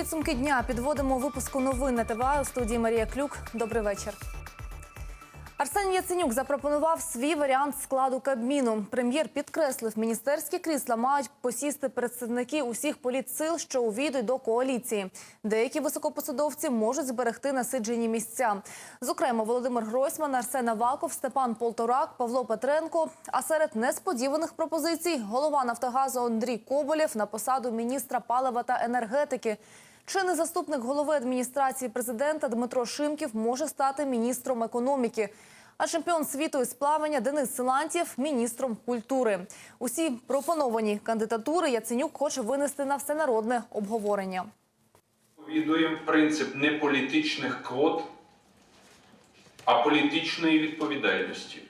підсумки дня підводимо випуску новин на ТВА у студії Марія Клюк. Добрий вечір. Арсеній Яценюк запропонував свій варіант складу Кабміну. Прем'єр підкреслив, міністерські крісла мають посісти представники усіх політсил, що увійдуть до коаліції. Деякі високопосадовці можуть зберегти насиджені місця. Зокрема, Володимир Гройсман, Арсен Аваков, Степан Полторак, Павло Петренко. А серед несподіваних пропозицій голова Нафтогазу Андрій Коболєв на посаду міністра палива та енергетики. Чинний заступник голови адміністрації президента Дмитро Шимків може стати міністром економіки. А чемпіон світу із плавання Денис Силантьєв – міністром культури. Усі пропоновані кандидатури Яценюк хоче винести на всенародне обговорення. Відуємо принцип не політичних квот, а політичної відповідальності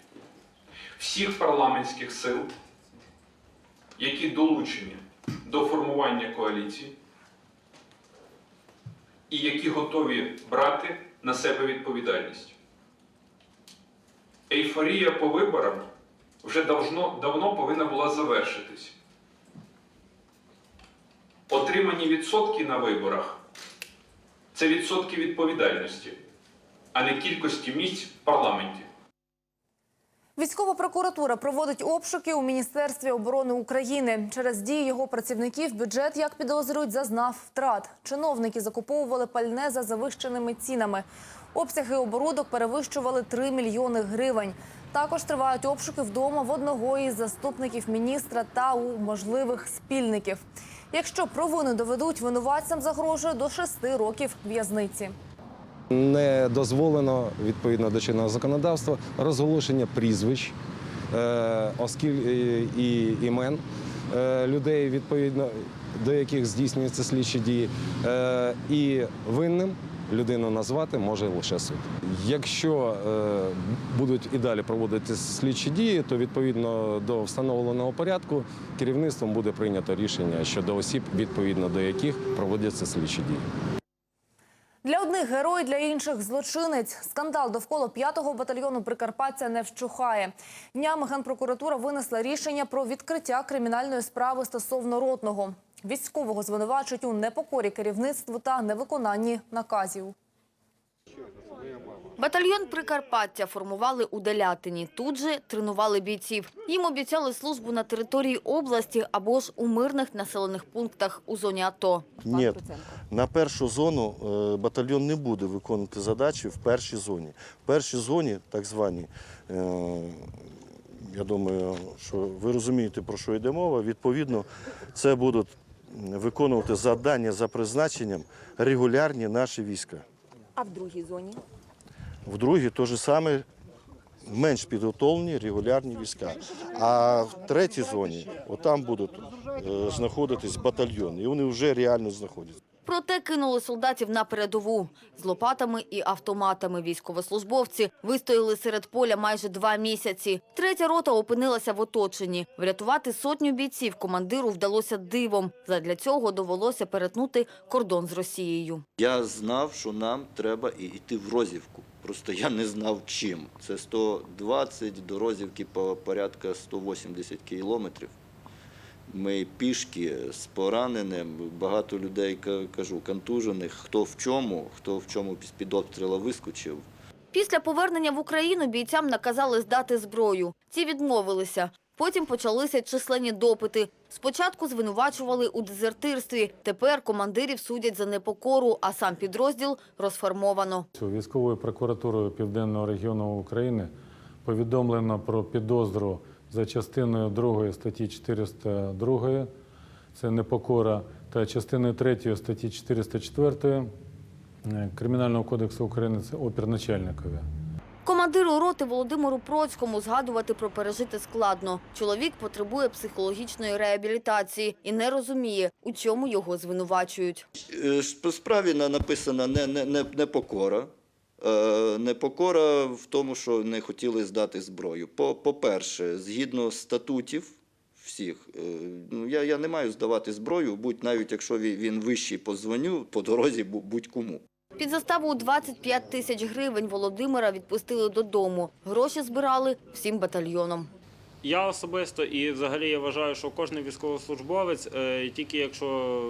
всіх парламентських сил, які долучені до формування коаліції і які готові брати на себе відповідальність. Ейфорія по виборам вже давно, давно повинна була завершитись. Отримані відсотки на виборах це відсотки відповідальності, а не кількості місць в парламенті. Військова прокуратура проводить обшуки у Міністерстві оборони України. Через дії його працівників бюджет, як підозрюють, зазнав втрат. Чиновники закуповували пальне за завищеними цінами. Обсяги оборудок перевищували 3 мільйони гривень. Також тривають обшуки вдома в одного із заступників міністра та у можливих спільників. Якщо провину доведуть, винуватцям загрожує до 6 років в'язниці. Не дозволено відповідно до чинного законодавства розголошення прізвищ, е, і імен е, людей, відповідно до яких здійснюються слідчі дії, Е, і винним людину назвати може лише суд. Якщо будуть і далі проводити слідчі дії, то відповідно до встановленого порядку керівництвом буде прийнято рішення щодо осіб, відповідно до яких проводяться слідчі дії. Для одних герой, для інших злочинець. Скандал довкола 5-го батальйону Прикарпаття не вщухає. Днями Генпрокуратура винесла рішення про відкриття кримінальної справи стосовно ротного. Військового звинувачують у непокорі керівництву та невиконанні наказів. Батальйон Прикарпаття формували у Делятині. Тут же тренували бійців. Їм обіцяли службу на території області або ж у мирних населених пунктах у зоні АТО. Ні, на першу зону е, батальйон не буде виконувати задачі в першій зоні. В першій зоні, так званій, е, я думаю, що ви розумієте, про що йде мова. Відповідно, це будуть виконувати завдання за призначенням регулярні наші війська. А в другій зоні? В другій то ж саме менш підготовлені регулярні війська. А в третій зоні отам будуть е, знаходитись батальйони, і вони вже реально знаходяться. Проте кинули солдатів на передову. З лопатами і автоматами військовослужбовці вистояли серед поля майже два місяці. Третя рота опинилася в оточенні. Врятувати сотню бійців командиру вдалося дивом. Задля цього довелося перетнути кордон з Росією. Я знав, що нам треба і йти в Розівку. Просто я не знав чим. Це 120 до Розівки по порядка 180 кілометрів. Ми пішки з пораненим, багато людей ка- кажу, контужених, хто в чому, хто в чому з-під обстріла вискочив. Після повернення в Україну бійцям наказали здати зброю. Ці відмовилися. Потім почалися численні допити. Спочатку звинувачували у дезертирстві. Тепер командирів судять за непокору, а сам підрозділ розформовано. Військовою прокуратурою Південного регіону України повідомлено про підозру за частиною 2 статті 402, це непокора, та частиною 3 статті 404 е, Кримінального кодексу України це опірначальникові. Командиру роти Володимиру Процькому згадувати про пережити складно. Чоловік потребує психологічної реабілітації і не розуміє, у чому його звинувачують. Е, По справі на- написано не, не, не, непокора. Е, Непокора в тому, що не хотіли здати зброю. По- По-перше, згідно статутів всіх, е, ну, я, я не маю здавати зброю, будь навіть якщо він вищий по званню, по дорозі будь-кому. Під заставу у 25 тисяч гривень Володимира відпустили додому. Гроші збирали всім батальйоном. Я особисто і взагалі я вважаю, що кожен військовослужбовець, е, тільки якщо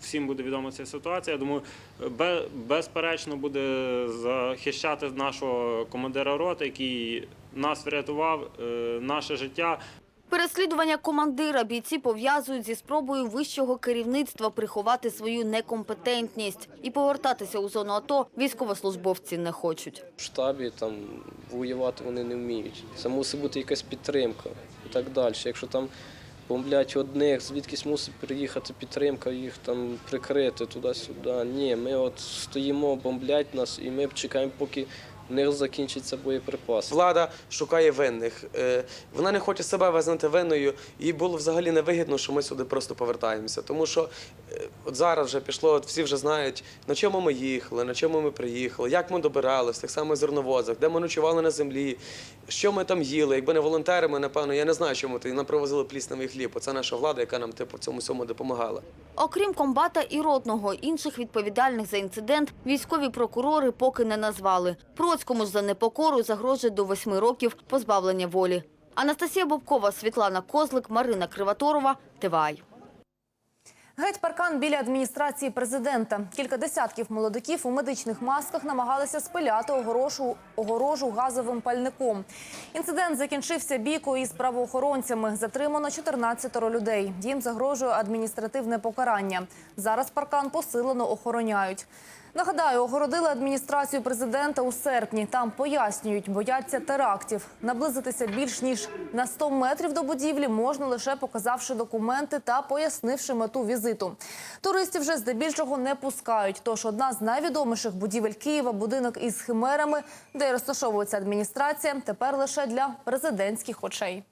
всім буде відома ця ситуація, я думаю, безперечно буде захищати нашого командира роти, який нас врятував, е, наше життя. Переслідування командира бійці пов'язують зі спробою вищого керівництва приховати свою некомпетентність і повертатися у зону АТО військовослужбовці не хочуть. в штабі там воювати вони не вміють. Це мусить бути якась підтримка і так далі. Якщо там бомблять одних, звідкись мусить приїхати підтримка, їх там прикрити туди-сюди. Ні, ми от стоїмо, бомблять нас, і ми чекаємо, поки в них закінчиться боєприпас. Влада шукає винних. Е, Вона не хоче себе визнати винною. Їй було взагалі невигідно, що ми сюди просто повертаємося. Тому що е, от зараз вже пішло, от всі вже знають, на чому ми їхали, на чому ми приїхали, як ми добиралися, так само зерновозах, де ми ночували на землі, що ми там їли. Якби не волонтери, ми, напевно, я не знаю, чому і нам привозили плісневий хліб. Оце наша влада, яка нам типу, в цьому всьому допомагала. Окрім комбата і ротного, інших відповідальних за інцидент військові прокурори поки не назвали. Процькому ж за непокору загрожує до восьми років позбавлення волі. Анастасія Бобкова, Світлана Козлик, Марина Кривоторова, ТВАЙ. Геть паркан біля адміністрації президента. Кілька десятків молодиків у медичних масках намагалися спиляти огорошу, огорожу газовим пальником. Інцидент закінчився бійкою із правоохоронцями. Затримано 14 людей. Їм загрожує адміністративне покарання. Зараз паркан посилено охороняють. Нагадаю, огородили адміністрацію президента у серпні. Там пояснюють, бояться терактів. Наблизитися більш ніж на 100 метрів до будівлі можна лише показавши документи та пояснивши мету візиту. Туристів вже здебільшого не пускають. Тож одна з найвідоміших будівель Києва, будинок із химерами, де розташовується адміністрація, тепер лише для президентських очей.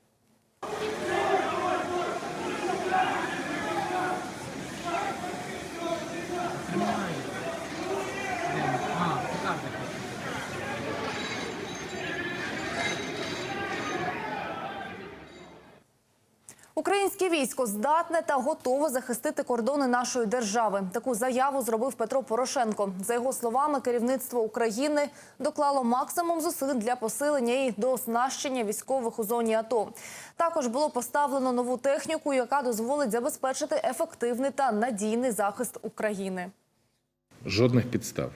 Українське військо здатне та готове захистити кордони нашої держави. Таку заяву зробив Петро Порошенко. За його словами, керівництво України доклало максимум зусиль для посилення і дооснащення військових у зоні АТО. Також було поставлено нову техніку, яка дозволить забезпечити ефективний та надійний захист України. Жодних підстав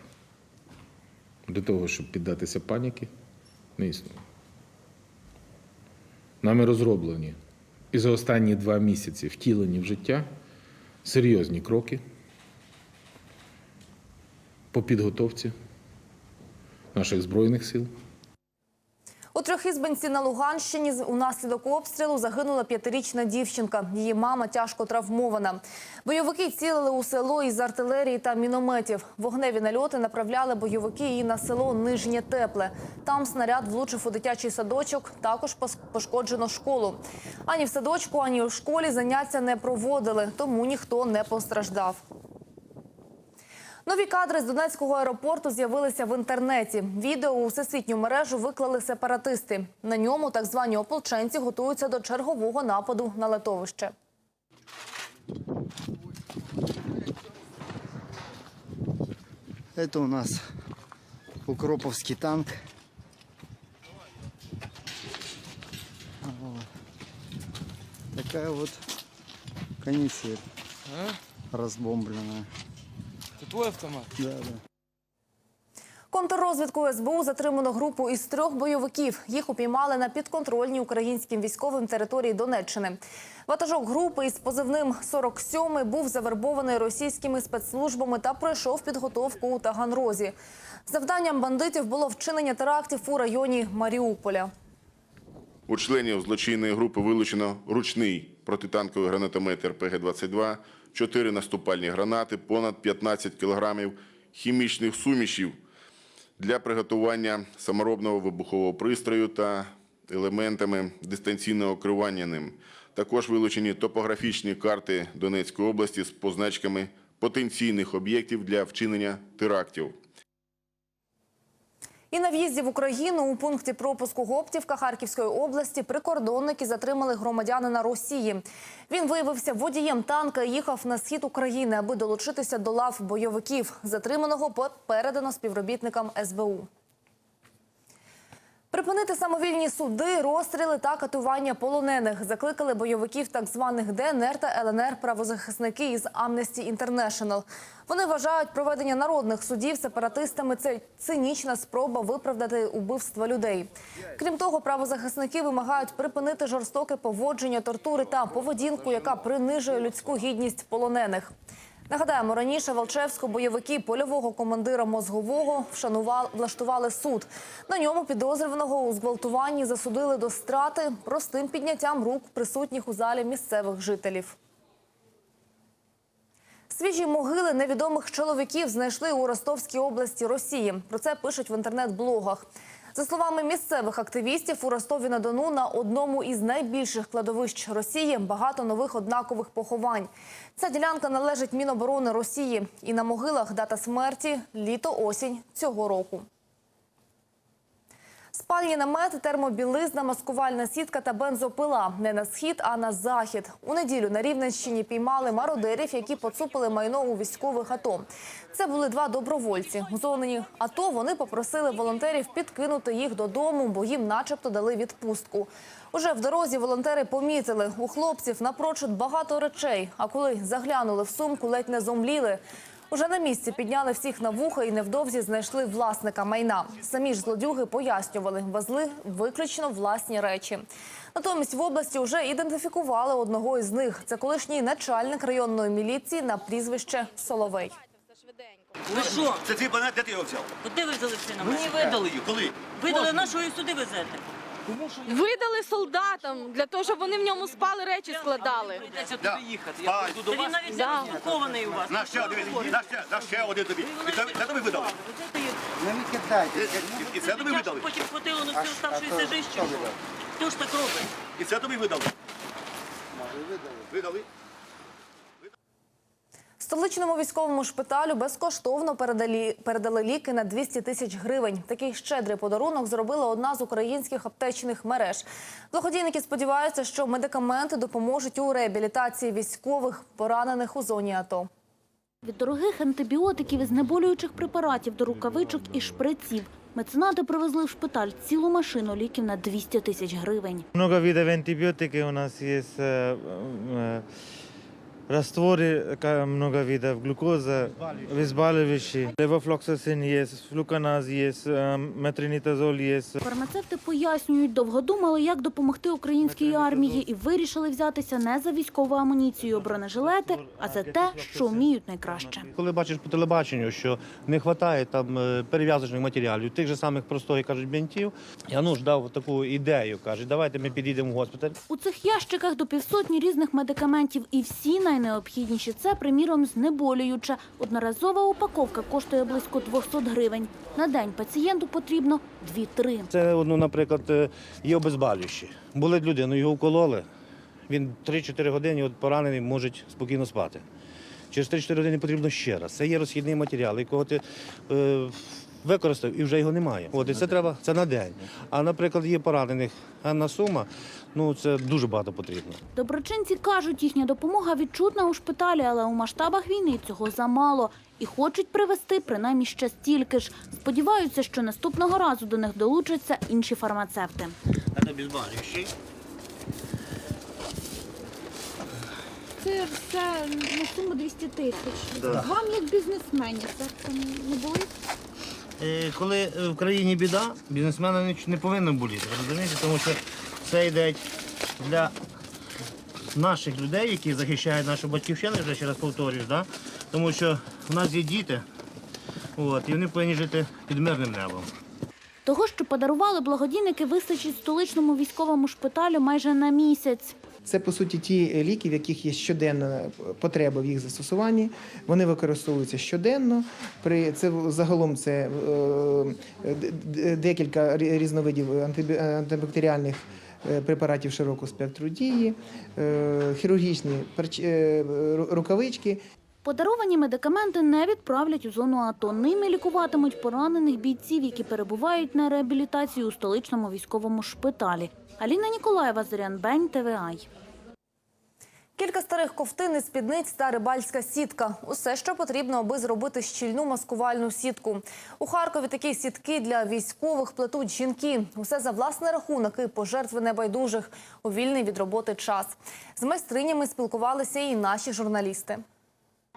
для того, щоб піддатися паніки, не існує. Нами розроблені і за останні два місяці втілені в життя серйозні кроки по підготовці наших Збройних сил. У Трьохізбенці на Луганщині унаслідок обстрілу загинула п'ятирічна дівчинка. Її мама тяжко травмована. Бойовики цілили у село із артилерії та мінометів. Вогневі нальоти направляли бойовики і на село Нижнє Тепле. Там снаряд влучив у дитячий садочок. Також пошкоджено школу. Ані в садочку, ані у школі заняття не проводили, тому ніхто не постраждав. Нові кадри з Донецького аеропорту з'явилися в інтернеті. Відео у всесвітню мережу виклали сепаратисти. На ньому так звані ополченці готуються до чергового нападу на литовище. Это у нас Укроповский танк. Вот. Такая вот канитель Это твой автомат? Да, да. Контррозвідку СБУ затримано групу із трьох бойовиків. Їх упіймали на підконтрольній українським військовим території Донеччини. Ватажок групи із позивним «47» був завербований російськими спецслужбами та пройшов підготовку у Таганрозі. Завданням бандитів було вчинення терактів у районі Маріуполя. У членів злочинної групи вилучено ручний протитанковий гранатомет РПГ-22, 4 наступальні гранати, понад 15 кілограмів хімічних сумішів для приготування саморобного вибухового пристрою та елементами дистанційного керування ним. Також вилучені топографічні карти Донецької області з позначками потенційних об'єктів для вчинення терактів. І на в'їзді в Україну у пункті пропуску Гоптівка Харківської області прикордонники затримали громадянина Росії. Він виявився водієм танка і їхав на схід України, аби долучитися до лав бойовиків. Затриманого передано співробітникам СБУ. Припинити самовільні суди, розстріли та катування полонених закликали бойовиків так званих ДНР та ЛНР правозахисники із Amnesty International. Вони вважають проведення народних судів сепаратистами це цинічна спроба виправдати убивство людей. Крім того, правозахисники вимагають припинити жорстоке поводження, тортури та поведінку, яка принижує людську гідність полонених. Нагадаємо, раніше Волчевську бойовики польового командира мозгового влаштували суд. На ньому підозрюваного у зґвалтуванні засудили до страти простим підняттям рук присутніх у залі місцевих жителів. Свіжі могили невідомих чоловіків знайшли у Ростовській області Росії. Про це пишуть в інтернет-блогах. За словами місцевих активістів, у Ростові-на-Дону на одному із найбільших кладовищ Росії багато нових однакових поховань. Ця ділянка належить Міноборони Росії. І на могилах дата смерті літо-осінь цього року. Спальні намети, термобілизна, маскувальна сітка та бензопила не на схід, а на захід. У неділю на Рівненщині піймали мародерів, які поцупили майно у військових АТО. Це були два добровольці. У зоні АТО вони попросили волонтерів підкинути їх додому, бо їм начебто дали відпустку. Уже в дорозі волонтери помітили, у хлопців напрочуд багато речей, а коли заглянули в сумку, ледь не зомліли. Уже на місці підняли всіх на вуха і невдовзі знайшли власника майна. Самі ж злодюги пояснювали, везли виключно власні речі. Натомість в області вже ідентифікували одного із них. Це колишній начальник районної міліції на прізвище Соловей. Ви що? Це твій банат, де ти його взяв? Де ви взяли сина? Мені видали його. Коли? Видали нашої сюди везете. Видали солдатам для того, щоб вони в ньому спали, речі складали. Да. туди їхати. Я прийду до вас. Він навіть Да. не у вас. На ще один, на ще, на ще один тобі. І це, це тобі видали? Не викидайте. І, і- це тобі видали? Потім хватило на всю оставшуюся життя. Хто ж так робить? І це тобі видали? Видали. Столичному військовому шпиталю безкоштовно передали, передали ліки на 200 тисяч гривень. Такий щедрий подарунок зробила одна з українських аптечних мереж. Благодійники сподіваються, що медикаменти допоможуть у реабілітації військових, поранених у зоні АТО. Від дорогих антибіотиків і знеболюючих препаратів до рукавичок і шприців. Меценати привезли в шпиталь цілу машину ліків на 200 тисяч гривень. Много видов антибиотиков у нас есть, э, э, растворы, много видов, глюкоза, обезболивающие, левофлоксацин есть, флуканаз есть, метронидозол есть. Фармацевти пояснюють, довго думали, як допомогти українській армії і вирішили взятися не за військову амуніцію, бронежилети, а за те, що вміють найкраще. Коли бачиш по телебаченню, що не вистачає там е, перев'язочних матеріалів, тих же самих простої кажуть бінтів, я ну ж дав таку ідею. каже, давайте ми підійдемо в госпіталь. У цих ящиках до півсотні різних медикаментів і всі найнеобхідніші – це, приміром, знеболююче. Одноразова упаковка коштує близько 200 гривень. На день пацієнту потрібно 2-3. Це, ну, наприклад, е, є обезболюючі. Були людину, його вкололи. Він 3-4 години от поранений, може спокійно спати. Через 3-4 години потрібно ще раз. Це є розхідний матеріал, якого ти е, використав і вже його немає. От, і це треба це на день. А, наприклад, є поранених Анна Сума, ну це дуже багато потрібно. Доброчинці кажуть, їхня допомога відчутна у шпиталі, але у масштабах війни цього замало. І хочуть привезти принаймні ще стільки ж. Сподіваються, що наступного разу до них долучаться інші фармацевти. Це обезболюючий. Це все на суму 200 тисяч. Вам як бізнесмені це не болить? Е, Коли в країні біда, бізнесмена не, повинен боліти, розумієте? Тому що це йде для наших людей, які захищають нашу батьківщину, вже ще раз повторюю, да? тому що в нас є діти, от, і вони повинні жити під мирним небом. Того, що подарували благодійники, вистачить столичному військовому шпиталю майже на місяць. Це по суті ті ліки, в яких є щоденна потреба в їх застосуванні. Вони використовуються щоденно. При це загалом це е, декілька різновидів антибактеріальних е, препаратів широкого спектру дії, е, хірургічні рукавички. Подаровані медикаменти не відправлять у зону АТО. Ними лікуватимуть поранених бійців, які перебувають на реабілітації у столичному військовому шпиталі. Аліна Ніколаєва, Зорян Бень, ТВАЙ. Кілька старих ковтин із спідниць та рибальська сітка. Усе, що потрібно, аби зробити щільну маскувальну сітку. У Харкові такі сітки для військових плетуть жінки. Усе за власний рахунок і пожертви небайдужих у вільний від роботи час. З майстринями спілкувалися і наші журналісти.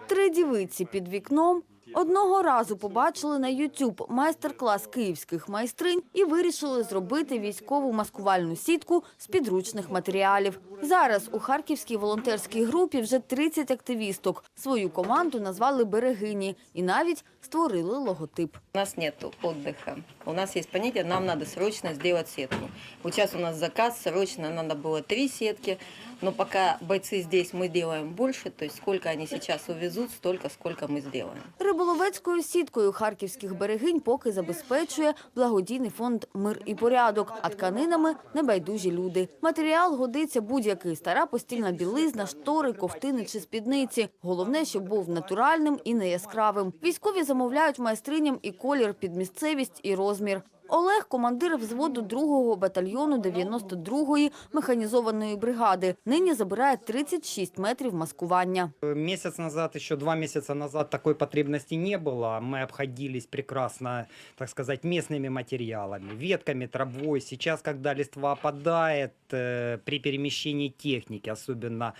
Три дівиці під вікном одного разу побачили на YouTube майстер-клас київських майстринь і вирішили зробити військову маскувальну сітку з підручних матеріалів. Зараз у харківській волонтерській групі вже 30 активісток. Свою команду назвали «Берегині» і навіть створили логотип. У нас нет отдыха. У нас есть понятие, нам надо срочно сделать сетку. Вот сейчас у нас заказ, срочно надо было три сетки, но пока бойцы здесь, мы делаем больше, то есть сколько они сейчас увезут, столько, сколько мы сделаем. Риболовецькою сіткою харківських берегинь поки забезпечує благодійний фонд «Мир і порядок», а тканинами – небайдужі люди. Матеріал годиться будь-який – стара постільна білизна, штори, ковтини чи спідниці. Головне, щоб був натуральним і не яскравим. Військові замовляють майстриням і колір під місцевість, і розмір. Олег – командир взводу 2-го батальйону 92-ї механізованої бригади. Нині забирає 36 метрів маскування. Месяц назад, еще два месяца назад такой потребности не было. Мы обходились прекрасно, так сказать, местными материалами, ветками, травой. Сейчас, когда листва опадает, э, при перемещении техники, особенно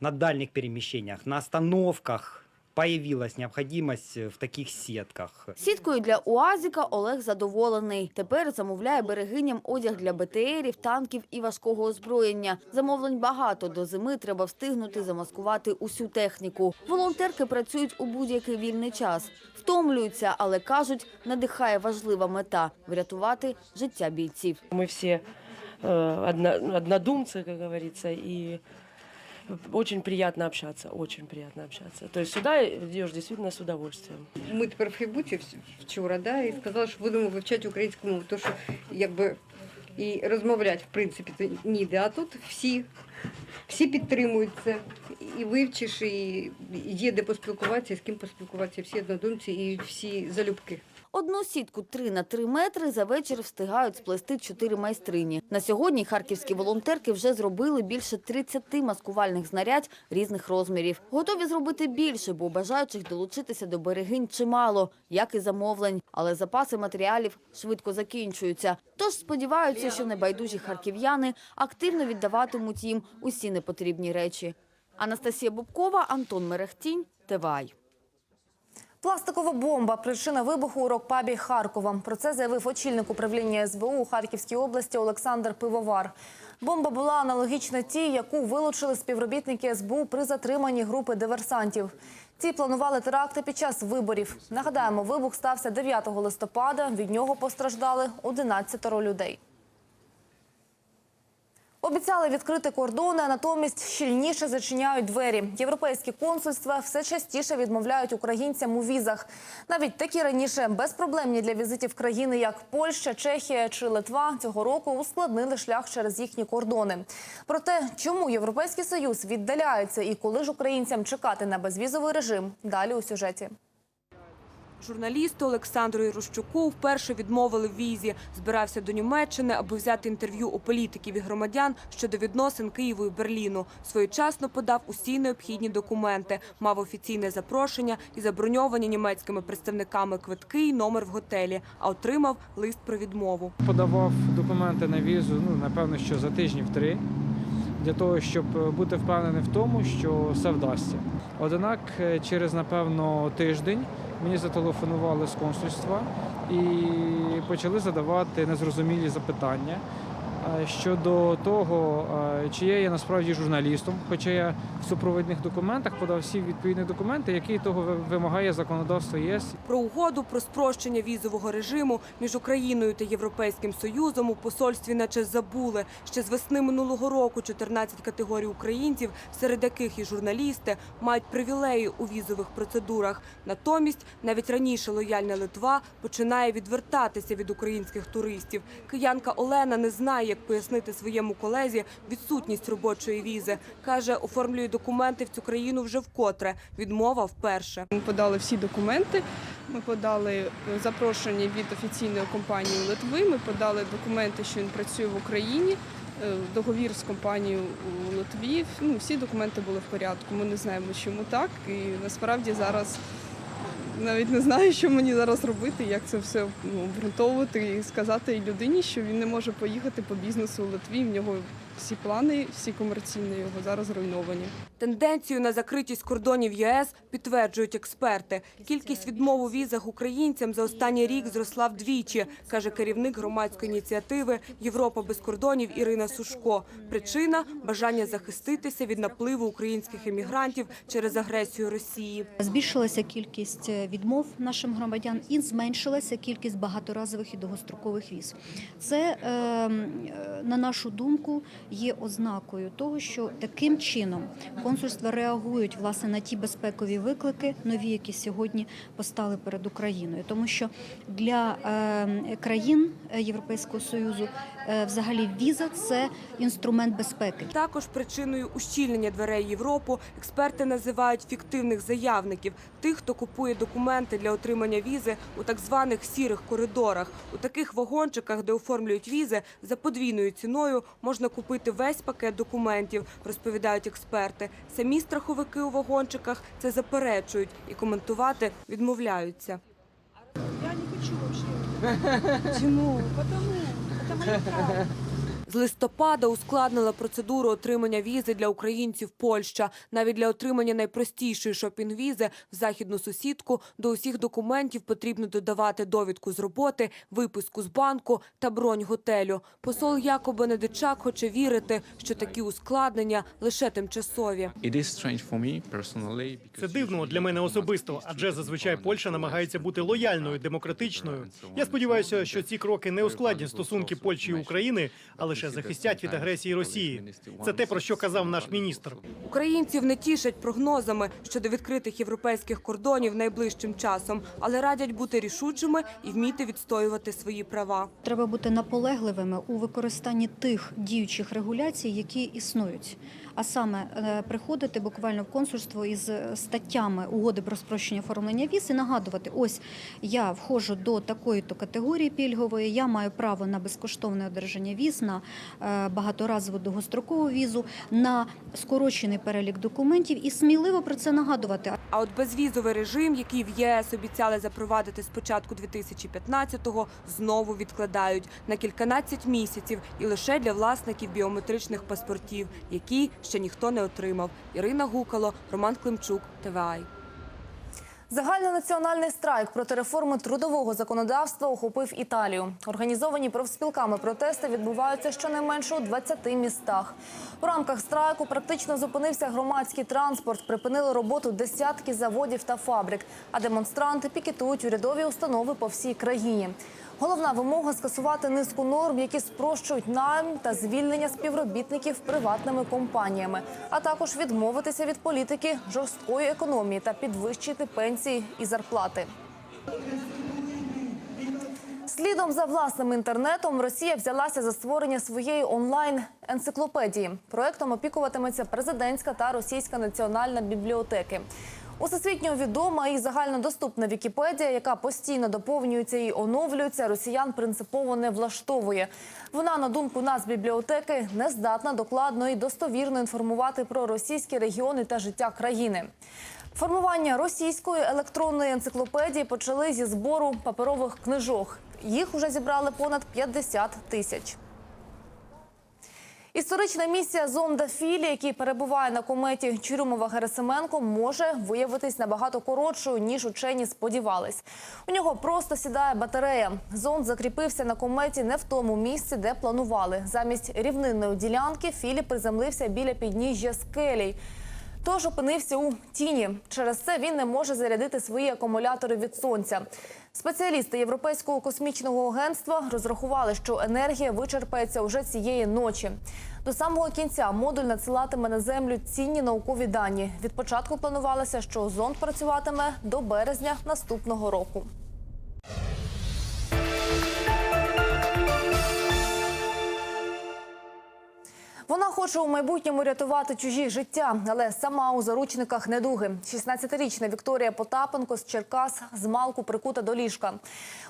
на дальних перемещениях, на остановках, появилась необходимость в таких сетках. Сіткою для УАЗіка Олег задоволений. Тепер замовляє берегиням одяг для БТРів, танків і важкого озброєння. Замовлень багато. До зими треба встигнути замаскувати усю техніку. Волонтерки працюють у будь-який вільний час. Втомлюються, але кажуть, надихає важлива мета – врятувати життя бійців. Мы все э, одно- однодумцы, как говорится, и очень приятно общаться, очень приятно общаться. То есть сюда идешь действительно с удовольствием. Ми тепер в Фейсбуці вчора, да, і сказали, що будемо вивчати українську мову, тому що якби і розмовляти, в принципі, то ніде. А тут всі, всі підтримують це. І вивчиш, і є де поспілкуватися, і з ким поспілкуватися, всі однодумці і всі залюбки. Одну сітку 3 на 3 метри за вечір встигають сплести чотири майстрині. На сьогодні харківські волонтерки вже зробили більше 30 маскувальних знарядь різних розмірів. Готові зробити більше, бо бажаючих долучитися до берегинь чимало, як і замовлень. Але запаси матеріалів швидко закінчуються. Тож сподіваються, що небайдужі харків'яни активно віддаватимуть їм усі непотрібні речі. Анастасія Бубкова, Антон Мерехтінь, ТВАЙ. Пластикова бомба – причина вибуху у рок-пабі Харкова. Про це заявив очільник управління СБУ у Харківській області Олександр Пивовар. Бомба була аналогічна тій, яку вилучили співробітники СБУ при затриманні групи диверсантів. Ці планували теракти під час виборів. Нагадаємо, вибух стався 9 листопада. Від нього постраждали 11 людей. Обіцяли відкрити кордони, а натомість щільніше зачиняють двері. Європейські консульства все частіше відмовляють українцям у візах. Навіть такі раніше безпроблемні для візитів країни, як Польща, Чехія чи Литва, цього року ускладнили шлях через їхні кордони. Про те, чому Європейський Союз віддаляється і коли ж українцям чекати на безвізовий режим, далі у сюжеті. Журналісту Олександру Єрущуку вперше відмовили в візі. Збирався до Німеччини, аби взяти інтерв'ю у політиків і громадян щодо відносин Києву і Берліну. Своєчасно подав усі необхідні документи, мав офіційне запрошення і заброньовані німецькими представниками квитки і номер в готелі, а отримав лист про відмову. Подавав документи на візу, ну напевно, що за тижнів три, для того, щоб бути впевненим в тому, що все вдасться. Однак, е, через напевно тиждень мені зателефонували з консульства і почали задавати незрозумілі запитання щодо того, е, чи я насправді журналістом, хоча я в супровідних документах подав всі відповідні документи, які того вимагає законодавство ЄС Про угоду про спрощення візового режиму між Україною та Європейським Союзом у посольстві наче забули. Ще з весни минулого року 14 категорій українців, серед яких і журналісти, мають привілеї у візових процедурах. Натомість навіть раніше лояльна Литва починає відвертатися від українських туристів. Киянка Олена не знає, як пояснити своєму колезі відсутність робочої візи. Каже, оформлює документи в цю країну вже вкотре. Відмова вперше. Ми подали всі документи. Ми подали е, запрошення від офіційної компанії Литви. Ми подали документи, що він працює в Україні. е, договір з компанією у Литві. Ну, всі документи були в порядку. Ми не знаємо, чому так. І насправді зараз навіть не знаю, що мені зараз робити, як це все ну, і сказати людині, що він не може поїхати по бізнесу у Литві. В нього всі плани, всі комерційні його зараз зруйновані. Тенденцію на закритість кордонів ЄС підтверджують експерти. Кількість відмов у візах українцям за останній рік зросла вдвічі, каже керівник громадської ініціативи Європа без кордонів Ірина Сушко. Причина бажання захиститися від напливу українських емігрантів через агресію Росії. Збільшилася кількість е, відмов нашим громадян і зменшилася кількість багаторазових і довгострокових віз. Це, е, м, е, на нашу думку, є ознакою того, що таким чином консульства реагують власне на ті безпекові виклики, нові, які сьогодні постали перед Україною, тому що для е, країн Європейського союзу взагалі віза це інструмент безпеки. Також причиною ущільнення дверей Європу експерти називають фіктивних заявників, тих, хто купує документи для отримання візи у так званих сірих коридорах. У таких вагончиках, де оформлюють візи, за подвійною ціною можна купити весь пакет документів, розповідають експерти. Самі страховики у вагончиках це заперечують і коментувати відмовляються. Я не хочу вообще. Чому? Потому, це моє право. З листопада ускладнила процедуру отримання візи для українців Польща. Навіть для отримання найпростішої шопінг-візи в західну сусідку до усіх документів потрібно додавати довідку з роботи, виписку з банку та бронь готелю. Посол Якоб Бенедичак хоче вірити, що такі ускладнення лише тимчасові. Це дивно для мене особисто, адже зазвичай Польща намагається бути лояльною, демократичною. Я сподіваюся, що ці кроки не ускладнять стосунки Польщі і України, а лише захистять від агресії Росії. Це те про що казав наш міністр. Українців не тішать прогнозами щодо відкритих європейських кордонів найближчим часом, але радять бути рішучими і вміти відстоювати свої права. Треба бути наполегливими у використанні тих діючих регуляцій, які існують. А саме е, приходити буквально в консульство із е, статтями угоди про спрощення оформлення віз і нагадувати: ось я входжу до такої-то категорії пільгової, я маю право на безкоштовне одержання віз, на е, багаторазову довгострокову візу, на скорочений перелік документів і сміливо про це нагадувати. А от безвізовий режим, який в ЄС обіцяли запровадити з початку 2015-го, знову відкладають на кільканадцять місяців і лише для власників біометричних паспортів, які ще ніхто не отримав. Ірина Гукало, Роман Климчук, ТВАЙ. Загальнонаціональний страйк проти реформи трудового законодавства охопив Італію. Організовані профспілками протести відбуваються щонайменше у 20 містах. У рамках страйку практично зупинився громадський транспорт, припинили роботу десятки заводів та фабрик, а демонстранти пікетують урядові установи по всій країні. Головна вимога скасувати низку норм, які спрощують найм та звільнення співробітників приватними компаніями, а також відмовитися від політики жорсткої економії та підвищити пенсії і зарплати. Слідом за власним інтернетом Росія взялася за створення своєї онлайн-енциклопедії. Проектом опікуватиметься президентська та російська національна бібліотеки. Усесвітньо відома і загальнодоступна Вікіпедія, яка постійно доповнюється і оновлюється, росіян принципово не влаштовує. Вона, на думку нас, бібліотеки, не здатна докладно і достовірно інформувати про російські регіони та життя країни. Формування російської електронної енциклопедії почали зі збору паперових книжок. Їх уже зібрали понад 50 тисяч. Історична місія зонда Філі, який перебуває на кометі Чурюмова Герасименко, може виявитись набагато коротшою ніж учені сподівались. У нього просто сідає батарея. Зонд закріпився на кометі не в тому місці, де планували. Замість рівнинної ділянки Філі приземлився біля підніжжя скелій. Тож опинився у тіні. Через це він не може зарядити свої акумулятори від сонця. Спеціалісти Європейського космічного агентства розрахували, що енергія вичерпається уже цієї ночі. До самого кінця модуль надсилатиме на землю цінні наукові дані. Від початку планувалося, що зонд працюватиме до березня наступного року. Вона хоче у майбутньому рятувати чужі життя, але сама у заручниках недуги. 16-річна Вікторія Потапенко з Черкас з малку прикута до ліжка.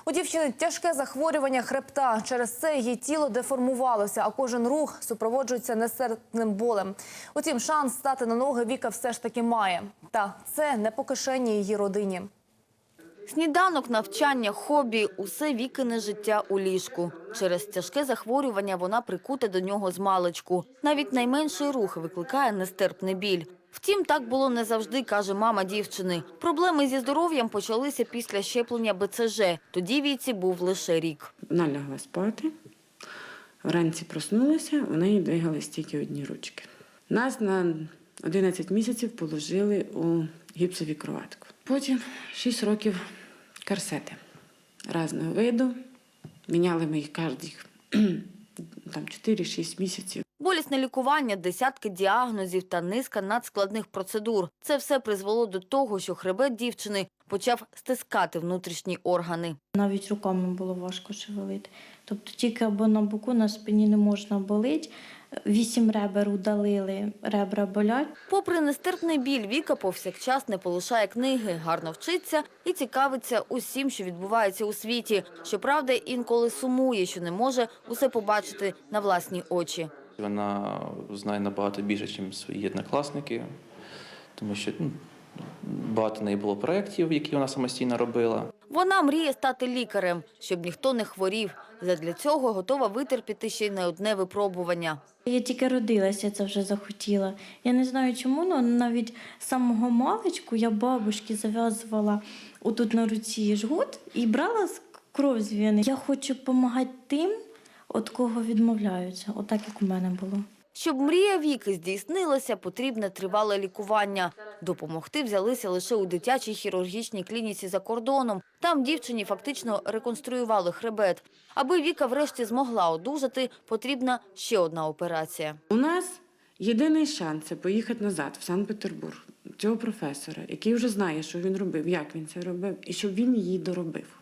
У дівчини тяжке захворювання хребта. Через це її тіло деформувалося, а кожен рух супроводжується нестерпним болем. Утім, шанс стати на ноги Віка все ж таки має. Та це не по кишені її родині. Сніданок, навчання, хобі – усе вікине життя у ліжку. Через тяжке захворювання вона прикута до нього з маличку. Навіть найменший рух викликає нестерпний біль. Втім, так було не завжди, каже мама дівчини. Проблеми зі здоров'ям почалися після щеплення БЦЖ. Тоді віці був лише рік. Вона лягла спати. Вранці проснулася, у неї двигались тільки одні ручки. Нас на 11 місяців положили у гіпсові кроватку. Потім 6 років корсети різного виду. Міняли ми їх кожних там 4-6 місяців. Болісне лікування, десятки діагнозів та низка надскладних процедур. Це все призвело до того, що хребет дівчини почав стискати внутрішні органи. Навіть руками було важко шевелити. Тобто тільки або на боку, на спині не можна болить. Вісім ребер удалили, ребра болять. Попри нестерпний біль, Віка повсякчас не полишає книги, гарно вчиться і цікавиться усім, що відбувається у світі. Щоправда, інколи сумує, що не може усе побачити на власні очі. Вона знає набагато більше, ніж свої однокласники, тому що ну, багато неї було проєктів, які вона самостійно робила. Вона мріє стати лікарем, щоб ніхто не хворів. Задля цього готова витерпіти ще й не одне випробування. Я тільки родилася, це вже захотіла. Я не знаю чому, але навіть самого маличку я бабушки зав'язувала отут на руці жгут і брала кров з вени. Я хочу допомагати тим, від кого відмовляються. Отак, як у мене було. Щоб мрія Віки здійснилася, потрібне тривале лікування. Допомогти взялися лише у дитячій хірургічній клініці за кордоном. Там дівчині фактично реконструювали хребет. Аби Віка врешті змогла одужати, потрібна ще одна операція. У нас єдиний шанс це поїхати назад в Санкт-Петербург цього професора, який вже знає, що він робив, як він це робив, і щоб він її доробив.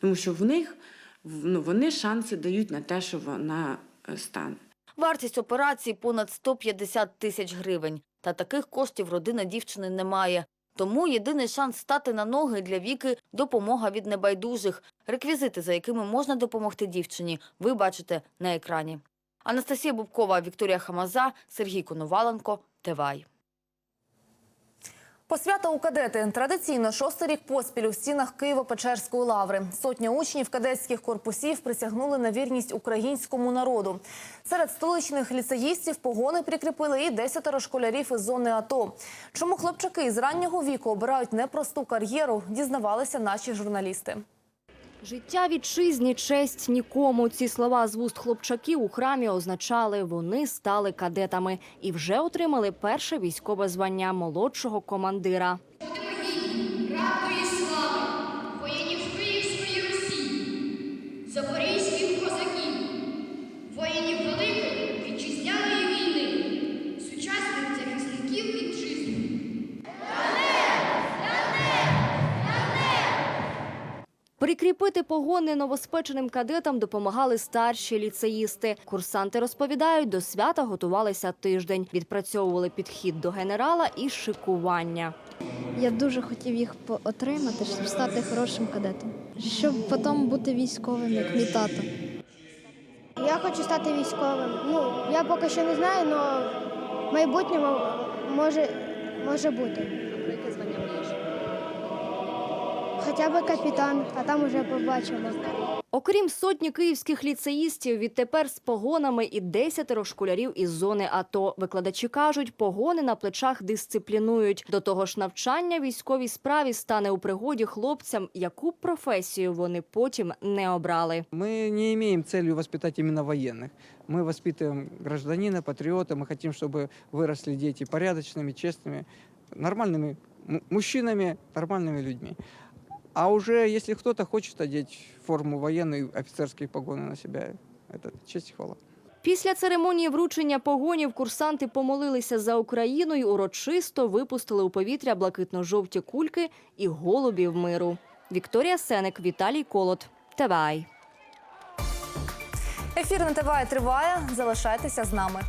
Тому що в них ну, вони шанси дають на те, що вона е, стане. Вартість операції – понад 150 тисяч гривень. Та таких коштів родина дівчини не має. Тому єдиний шанс стати на ноги для Віки – допомога від небайдужих. Реквізити, за якими можна допомогти дівчині, ви бачите на екрані. Анастасія Бубкова, Вікторія Хамаза, Сергій Коноваленко, Тевай. Посвята у кадети традиційно шостий рік поспіль у стінах Києво-Печерської лаври. Сотня учнів кадетських корпусів присягнули на вірність українському народу. Серед столичних ліцеїстів погони прикріпили і десятеро школярів із зони АТО. Чому хлопчаки з раннього віку обирають непросту кар'єру, дізнавалися наші журналісти. Життя вітчизні, честь нікому. Ці слова з вуст хлопчаків у храмі означали, вони стали кадетами і вже отримали перше військове звання молодшого командира. Прикріпити погони новоспеченим кадетам допомагали старші ліцеїсти. Курсанти розповідають, до свята готувалися тиждень, відпрацьовували підхід до генерала і шикування. Я дуже хотів їх отримати, щоб стати хорошим кадетом, щоб потім бути військовим, як мій тато. Я хочу стати військовим. Ну, я поки що не знаю, але в майбутньому може, може бути Хоча б капітан, а там уже побачимо. Окрім сотні київських ліцеїстів, відтепер з погонами і десятеро школярів із зони АТО. Викладачі кажуть, погони на плечах дисциплінують. До того ж, навчання військовій справі стане у пригоді хлопцям, яку б професію вони потім не обрали. Мы не имеем целью воспитать именно военных. Мы воспитываем гражданина, патриота. Мы хотим, чтобы выросли дети порядочными, честными, нормальными м- мужчинами, нормальными людьми. А уже если кто-то хочет одеть форму военную, офицерские погоны на себя, это честь и хвала. Після церемонії вручення погонів курсанти помолилися за Україну й урочисто випустили у повітря блакитно-жовті кульки і голубів миру. Вікторія Сеник, Віталій Колот. ТВАЙ. Ефір на ТВ триває. Залишайтеся з нами.